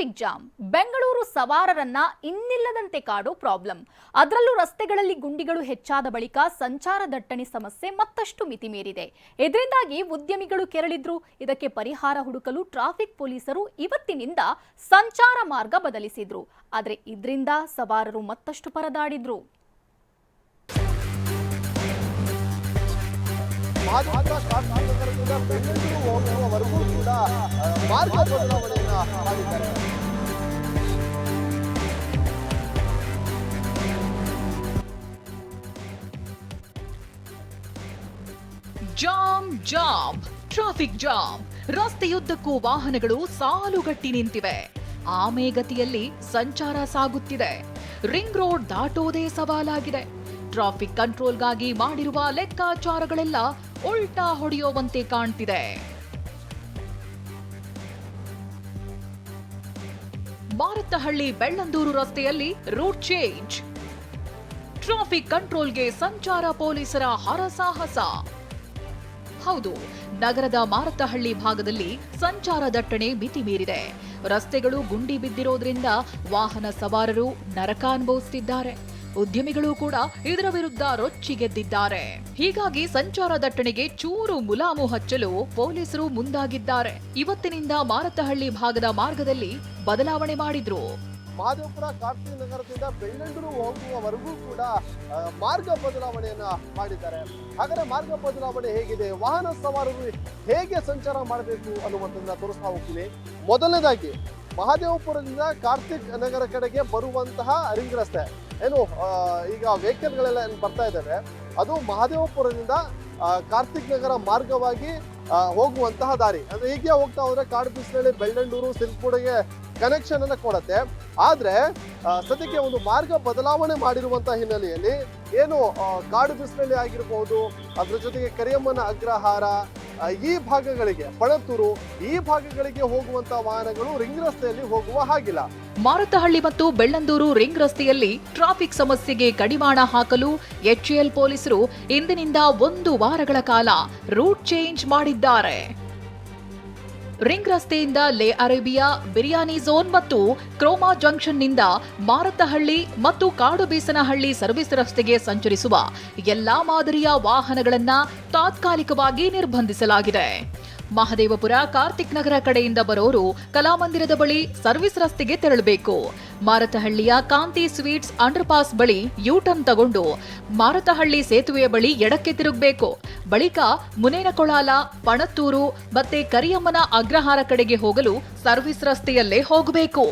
Traffic jam, Bengaluru ಸವಾರರನ್ನ ಇನ್ನಿಲ್ಲದಂತೆ ಕಾಡೋ ಪ್ರಾಬ್ಲಮ್ ಅದರಲ್ಲೂ ರಸ್ತೆಗಳಲ್ಲಿ ಗುಂಡಿಗಳು ಹೆಚ್ಚಾದ ಬಳಿಕ ಸಂಚಾರ ದಟ್ಟಣೆ ಸಮಸ್ಯೆ ಮತ್ತಷ್ಟು ಮಿತಿ ಮೀರಿದೆ. ಇದರಿಂದಾಗಿ ಉದ್ಯಮಿಗಳು ಕೆರಳಿದ್ರು. ಇದಕ್ಕೆ ಪರಿಹಾರ ಹುಡುಕಲು ಟ್ರಾಫಿಕ್ ಪೊಲೀಸರು ಇವತ್ತಿನಿಂದ ಸಂಚಾರ ಮಾರ್ಗ ಬದಲಿಸಿದ್ರು. ಆದ್ರೆ ಇದರಿಂದ ಸವಾರರು ಮತ್ತಷ್ಟು ಪರದಾಡಿದ್ರು. ಮಾರ್ಗ ಬದಲಾವಣೆಯನ್ನ ಜಾಮ್ ಜಾಮ್ ಟ್ರಾಫಿಕ್ ಜಾಮ್ ರಸ್ತೆಯುದ್ದಕ್ಕೂ ವಾಹನಗಳು ಸಾಲುಗಟ್ಟಿ ನಿಂತಿವೆ. ಆಮೇಗತಿಯಲ್ಲಿ ಸಂಚಾರ ಸಾಗುತ್ತಿದೆ. ರಿಂಗ್ ರೋಡ್ ದಾಟೋದೇ ಸವಾಲಾಗಿದೆ. ಟ್ರಾಫಿಕ್ ಕಂಟ್ರೋಲ್ಗಾಗಿ ಮಾಡಿರುವ ಲೆಕ್ಕಾಚಾರಗಳೆಲ್ಲ ಉಲ್ಟಾ ಹೊಡೆಯುವಂತೆ ಕಾಣ್ತಿದೆ. ಮಾರತ್ತಹಳ್ಳಿ ಬೆಳ್ಳಂದೂರು ರಸ್ತೆಯಲ್ಲಿ ರೂಟ್ ಚೇಂಜ್ ಟ್ರಾಫಿಕ್ ಕಂಟ್ರೋಲ್ಗೆ ಸಂಚಾರ ಪೊಲೀಸರ ಹರಸಾಹಸ ಹೌದು, ನಗರದ ಮಾರತ್ತಹಳ್ಳಿ ಭಾಗದಲ್ಲಿ ಸಂಚಾರ ದಟ್ಟಣೆ ಮಿತಿ ಮೀರಿದೆ. ರಸ್ತೆಗಳು ಗುಂಡಿ ಬಿದ್ದಿರೋದ್ರಿಂದ ವಾಹನ ಸವಾರರು ನರಕ ಅನುಭವಿಸುತ್ತಿದ್ದಾರೆ ಉದ್ಯಮಿಗಳು ಕೂಡ ಇದರ ವಿರುದ್ಧ ರೊಚ್ಚಿಗೆದ್ದಿದ್ದಾರೆ. ಹೀಗಾಗಿ ಸಂಚಾರ ದಟ್ಟಣೆಗೆ ಚೂರು ಮುಲಾಮು ಹಚ್ಚಲು ಪೊಲೀಸರು ಮುಂದಾಗಿದ್ದಾರೆ. ಇವತ್ತಿನಿಂದ ಮಾರತಹಳ್ಳಿ ಭಾಗದ ಮಾರ್ಗದಲ್ಲಿ ಬದಲಾವಣೆ ಮಾಡಿದ್ರು. ಮಾಧವಪುರ ಕಾರ್ತಿ ನಗರದಿಂದ ಬೆಂಗಳೂರು ಹೋಗುವವರೆಗೂ ಕೂಡ ಮಾರ್ಗ ಬದಲಾವಣೆಯನ್ನ ಮಾಡಿದ್ದಾರೆ. ಹಾಗಾದ್ರೆ ಮಾರ್ಗ ಬದಲಾವಣೆ ಹೇಗಿದೆ? ವಾಹನ ಸವಾರರು ಹೇಗೆ ಸಂಚಾರ ಮಾಡಬೇಕು ಅನ್ನುವಂಥದ್ದನ್ನ ತೋರಿಸ್ತಾ ಹೋಗ್ತೀವಿ. ಮೊದಲನೇದಾಗಿ, ಮಹದೇವಪುರದಿಂದ ಕಾರ್ತಿಕ್ ನಗರ ಕಡೆಗೆ ಬರುವಂತಹ ರಿಂಗ್ ರಸ್ತೆ. ಏನು ಈಗ ವೆಹಿಕಲ್ಗಳೆಲ್ಲ ಏನು ಬರ್ತಾ ಇದ್ದಾವೆ, ಅದು ಮಹದೇವಪುರದಿಂದ ಕಾರ್ತಿಕ್ ನಗರ ಮಾರ್ಗವಾಗಿ ಹೋಗುವಂತಹ ದಾರಿ. ಅಂದ್ರೆ ಹೀಗೆ ಹೋಗ್ತಾ ಹೋದ್ರೆ ಕಾಡು ಬಿಸಿಲಲ್ಲಿ ಬೆಳ್ಳಂಡೂರು, ಸಿಲ್ಪುಡಿಗೆ ಕನೆಕ್ಷನ್ ಅನ್ನ ಕೊಡತ್ತೆ. ಆದ್ರೆ ಸದ್ಯಕ್ಕೆ ಒಂದು ಮಾರ್ಗ ಬದಲಾವಣೆ ಮಾಡಿರುವಂತ ಹಿನ್ನೆಲೆಯಲ್ಲಿ ಏನು ಕಾಡು ಬಿಸಿಲಲ್ಲಿ ಆಗಿರಬಹುದು ಅದ್ರ ಜೊತೆಗೆ ಕರಿಯಮ್ಮನ ಅಗ್ರಹಾರ ಈ ಭಾಗಗಳಿಗೆ ಪಣತ್ತೂರು ಈ ಭಾಗಗಳಿಗೆ ಹೋಗುವಂತ ವಾಹನಗಳು ರಿಂಗ್ ರಸ್ತೆಯಲ್ಲಿ ಹೋಗುವ ಹಾಗಿಲ್ಲ. ಮಾರುತಹಳ್ಳಿ ಮತ್ತು ಬೆಳ್ಳಂದೂರು ರಿಂಗ್ ರಸ್ತೆಯಲ್ಲಿ ಟ್ರಾಫಿಕ್ ಸಮಸ್ಯೆಗೆ ಕಡಿವಾಣ ಹಾಕಲು ಎಚ್ಎಲ್ ಪೊಲೀಸರು ಇಂದಿನಿಂದ ಒಂದು ವಾರಗಳ ಕಾಲ ರೂಟ್ ಚೇಂಜ್ ಮಾಡಿದ್ದಾರೆ. ರಿಂಗ್ ರಸ್ತೆಯಿಂದ ಲೇ ಅರೇಬಿಯಾ, ಬಿರಿಯಾನಿ ಝೋನ್ ಮತ್ತು ಕ್ರೋಮಾ ಜಂಕ್ಷನ್ನಿಂದ ಮಾರತ್ತಹಳ್ಳಿ ಮತ್ತು ಕಾಡುಬೀಸನಹಳ್ಳಿ ಸರ್ವಿಸ್ ರಸ್ತೆಗೆ ಸಂಚರಿಸುವ ಎಲ್ಲಾ ಮಾದರಿಯ ವಾಹನಗಳನ್ನು ತಾತ್ಕಾಲಿಕವಾಗಿ ನಿರ್ಬಂಧಿಸಲಾಗಿದೆ. ಮಹದೇವಪುರ, ಕಾರ್ತಿಕ್ ನಗರ ಕಡೆಯಿಂದ ಬರೋರು ಕಲಾಮಂದಿರದ ಬಳಿ ಸರ್ವಿಸ್ ರಸ್ತೆಗೆ ತೆರಳಬೇಕು. ಮಾರತಹಳ್ಳಿಯ ಕಾಂತಿ ಸ್ವೀಟ್ಸ್ ಅಂಡರ್ಪಾಸ್ ಬಳಿ ಯೂಟರ್ನ್ ತಗೊಂಡು ಮಾರತಹಳ್ಳಿ ಸೇತುವೆಯ ಬಳಿ ಎಡಕ್ಕೆ ತಿರುಗಬೇಕು. ಬಳಿಕ ಮುನೇನಕೊಳಾಲ, ಪಣತ್ತೂರು ಮತ್ತೆ ಕರಿಯಮ್ಮನ ಅಗ್ರಹಾರ ಕಡೆಗೆ ಹೋಗಲು ಸರ್ವಿಸ್ ರಸ್ತೆಯಲ್ಲೇ ಹೋಗಬೇಕು.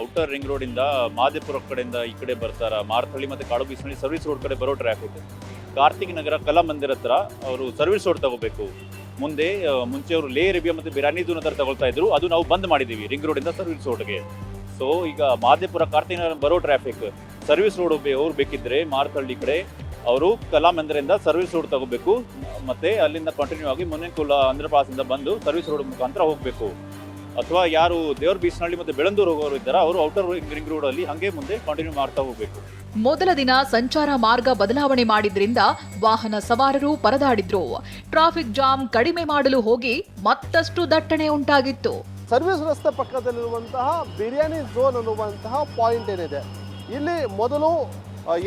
ಔಟರ್ ರಿಂಗ್ ರೋಡ್ ಇಂದ ಮಾದೇಪುರ ಕಡೆಯಿಂದ ಈ ಕಡೆ ಬರ್ತಾರ. ಮಾರತಹಳ್ಳಿ ಮತ್ತೆ ಕಾಡು ಸರ್ವಿಸ್ ರೋಡ್ ಕಡೆ ಬರೋ ಟ್ರಾಫಿಕ್ ಕಾರ್ತಿಕ್ ನಗರ ಕಲಾ ಮಂದಿರ ಹತ್ರ ಅವರು ಸರ್ವಿಸ್ ರೋಡ್ ತಗೋಬೇಕು. ಮುಂದೆ ಮುಂಚೆ ಅವರು ಲೇ ರೇಬಿಯಾ ಮತ್ತು ಬಿರಾನಿ ದೂನ ಹತ್ರ ತಗೊಳ್ತಾ ಇದ್ರು. ಅದು ನಾವು ಬಂದ್ ಮಾಡಿದ್ದೀವಿ ರಿಂಗ್ ರೋಡಿಂದ ಸರ್ವಿಸ್ ರೋಡ್ಗೆ. ಸೊ ಈಗ ಮಾದೇಪುರ ಕಾರ್ತಿಕ ಬರೋ ಟ್ರಾಫಿಕ್ ಸರ್ವಿಸ್ ರೋಡ್ ಅವ್ರು ಬೇಕಿದ್ರೆ ಮಾರ್ತಳ್ಳಿ ಕಡೆ, ಅವರು ಕಲಾ ಅಂದ್ರಿಂದ ಸರ್ವಿಸ್ ರೋಡ್ ತಗೋಬೇಕು. ಮತ್ತೆ ಅಲ್ಲಿಂದ ಕಂಟಿನ್ಯೂ ಆಗಿ ಮುನ್ನೆಕುಲ ಅಂದ್ರ ಪಾಸಿಂದ ಬಂದು ಸರ್ವಿಸ್ ರೋಡ್ ಮುಖಾಂತರ ಹೋಗಬೇಕು. ಅಥವಾ ಯಾರು ದೇವರ ಬೀಸನಹಳ್ಳಿ ಮತ್ತು ಬೆಳಂದೂರು ಹೋಗೋರು ಇದ್ದಾರೆ ಅವರು ಔಟರ್ ರಿಂಗ್ ರೋಡ್ ಅಲ್ಲಿ ಹಂಗೆ ಮುಂದೆ ಕಂಟಿನ್ಯೂ ಮಾಡ್ತಾ ಹೋಗಬೇಕು. ಮೊದಲ ದಿನ ಸಂಚಾರ ಮಾರ್ಗ ಬದಲಾವಣೆ ಮಾಡಿದ್ರಿಂದ ವಾಹನ ಸವಾರರು ಪರದಾಡಿದ್ರು. ಟ್ರಾಫಿಕ್ ಜಾಮ್ ಕಡಿಮೆ ಮಾಡಲು ಹೋಗಿ ಮತ್ತಷ್ಟು ದಟ್ಟಣೆ ಉಂಟಾಗಿತ್ತು. ಸರ್ವಿಸ್ ರಸ್ತೆ ಪಕ್ಕದಲ್ಲಿರುವಂತಹ ಬಿರಿಯಾನಿ ಝೋನ್ ಅನ್ನುವಂತಹ ಪಾಯಿಂಟ್ ಏನಿದೆ. ಇಲ್ಲಿ ಮೊದಲು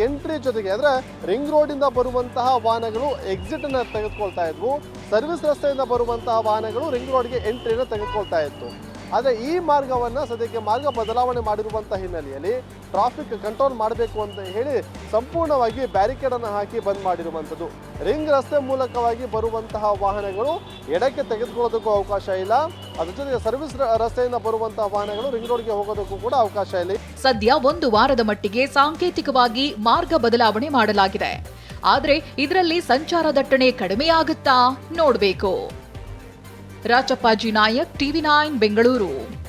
ಎಂಟ್ರಿ ಜೊತೆಗೆ ಅಂದರೆ ರಿಂಗ್ ರೋಡಿಂದ ಬರುವಂತಹ ವಾಹನಗಳು ಎಕ್ಸಿಟನ್ನು ತೆಗೆದುಕೊಳ್ತಾ ಇದ್ವು. ಸರ್ವಿಸ್ ರಸ್ತೆಯಿಂದ ಬರುವಂತಹ ವಾಹನಗಳು ರಿಂಗ್ ರೋಡ್ಗೆ ಎಂಟ್ರಿಯನ್ನು ತೆಗೆದುಕೊಳ್ತಾ ಇತ್ತು. ಆದರೆ ಈ ಮಾರ್ಗವನ್ನ ಸದ್ಯಕ್ಕೆ ಮಾರ್ಗ ಬದಲಾವಣೆ ಮಾಡಿರುವಂಥ ಹಿನ್ನೆಲೆಯಲ್ಲಿ ಟ್ರಾಫಿಕ್ ಕಂಟ್ರೋಲ್ ಮಾಡಬೇಕು ಅಂತ ಹೇಳಿ ಸಂಪೂರ್ಣವಾಗಿ ಬ್ಯಾರಿಕೇಡನ್ನು ಹಾಕಿ ಬಂದ್ ಮಾಡಿರುವಂಥದ್ದು. ರಿಂಗ್ ರಸ್ತೆ ಮೂಲಕವಾಗಿ ಬರುವಂತಹ ವಾಹನಗಳು ಎಡಕ್ಕೆ ತೆಗೆದುಕೊಳ್ಳೋದಕ್ಕೂ ಅವಕಾಶ ಇಲ್ಲ. ಅದ್ರ ಜೊತೆಗೆ ಸರ್ವಿಸ್ ರಸ್ತೆಯಿಂದ ಬರುವಂತಹ ವಾಹನಗಳು ರಿಂಗ್ ರೋಡ್ಗೆ ಹೋಗೋದಕ್ಕೂ ಕೂಡ ಅವಕಾಶ ಇಲ್ಲ. ಸದ್ಯ ಒಂದು ವಾರದ ಮಟ್ಟಿಗೆ ಸಾಂಕೇತಿಕವಾಗಿ ಮಾರ್ಗ ಬದಲಾವಣೆ ಮಾಡಲಾಗಿದೆ. ಆದರೆ ಇದರಲ್ಲಿ ಸಂಚಾರ ದಟ್ಟಣೆ ಕಡಿಮೆಯಾಗುತ್ತಾ ನೋಡಬೇಕು. Rachappaji Nayak, TV nine, Bengaluru.